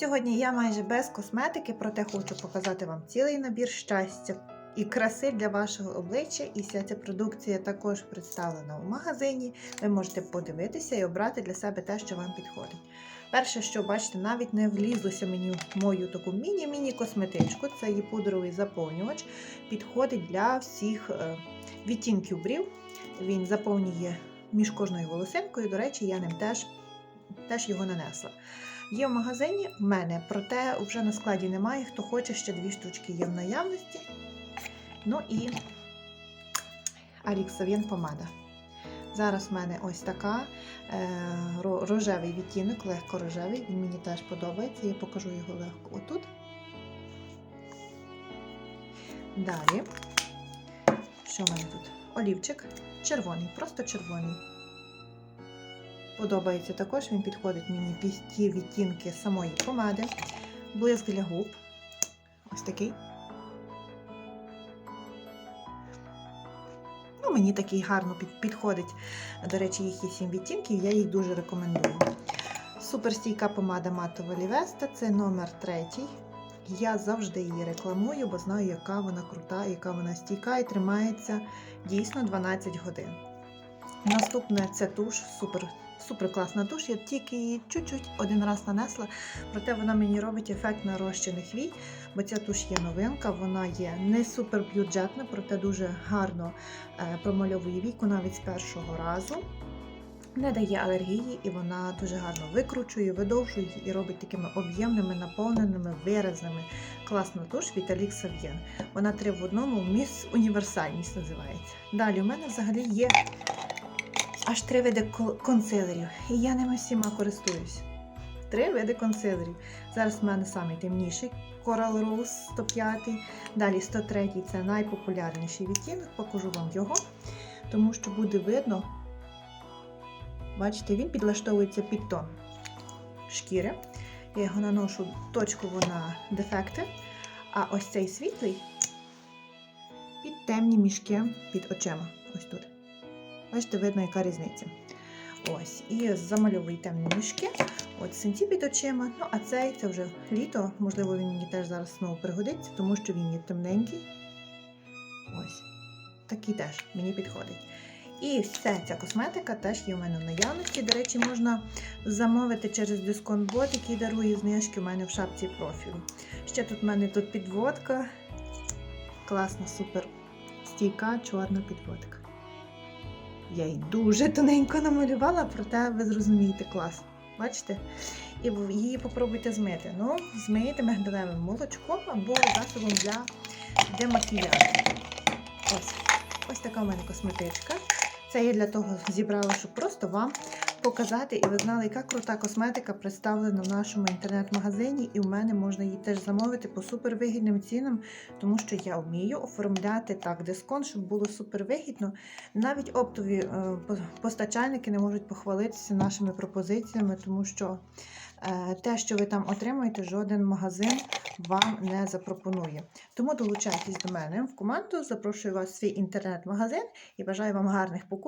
Сьогодні я майже без косметики, проте хочу показати вам цілий набір щастя і краси для вашого обличчя. І вся ця продукція також представлена у магазині. Ви можете подивитися і обрати для себе те, що вам підходить. Перше, що бачите, навіть не влізлося мені в мою таку міні-міні косметичку. Це є пудровий заповнювач. Підходить для всіх е, відтінків брів. Він заповнює між кожною волосинкою. До речі, я ним теж, теж його нанесла. Є в магазині в мене, проте вже на складі немає. Хто хоче, ще дві штучки є в наявності. Ну і Аліксовін помада. Зараз в мене ось така е, рожевий відтінок, легко рожевий. Він мені теж подобається. Я покажу його легко отут. Далі. Що в мене тут? Олівчик. Червоний, просто червоний. Подобається також, він підходить мені під ті відтінки самої помади. Блиск для губ. Ось такий. Ну, мені такий гарно підходить. До речі, їх є 7 відтінків, я їх дуже рекомендую. Суперстійка помада матова Лівеста це номер третій. Я завжди її рекламую, бо знаю, яка вона крута, яка вона стійка і тримається дійсно 12 годин. Наступне це туш, супер, супер класна туш. Я тільки її чуть-чуть один раз нанесла, проте вона мені робить ефект нарощених вій, бо ця туш є новинка, вона є не супер бюджетна, проте дуже гарно е, промальовує віку навіть з першого разу. Не дає алергії, і вона дуже гарно викручує, видовжує і робить такими об'ємними, наповненими, виразними. Класна туш Alix Savien. Вона три в одному, міс універсальність називається. Далі у мене взагалі є аж три види консилерів, і я ними всіма користуюсь. Три види консилерів. Зараз в мене самий темніший Coral Rose 105. Далі 103 це найпопулярніший відтінок. Покажу вам його, тому що буде видно. Бачите, він підлаштовується під тон шкіри. Я його наношу точково на дефекти. А ось цей світлий під темні мішки під очима. Ось тут. Бачите, видно, яка різниця. Ось. І замальовую темні мішки. От синці під очима. Ну, а цей це вже літо. Можливо, він мені теж зараз знову пригодиться, тому що він є темненький. Ось. Такий теж мені підходить. І вся ця косметика теж є у мене в наявності. До речі, можна замовити через дисконт-бот, який дарує знижки у мене в шапці профілю. Ще тут в мене тут підводка. Класна, супер стійка чорна підводка. Я її дуже тоненько намалювала, проте ви зрозумієте клас. Бачите? І її попробуйте змити. Ну, змийте мигдалевим молочком або засобом для демакіяжу. Ось. Ось така у мене косметичка. Це я для того зібрала, щоб просто вам показати, і ви знали, яка крута косметика представлена в нашому інтернет-магазині, і в мене можна її теж замовити по супервигідним цінам, тому що я вмію оформляти так дисконт, щоб було супервигідно. Навіть оптові е, постачальники не можуть похвалитися нашими пропозиціями, тому що е, те, що ви там отримуєте, жоден магазин вам не запропонує. Тому долучайтесь до мене в команду, запрошую вас в свій інтернет-магазин і бажаю вам гарних покупок.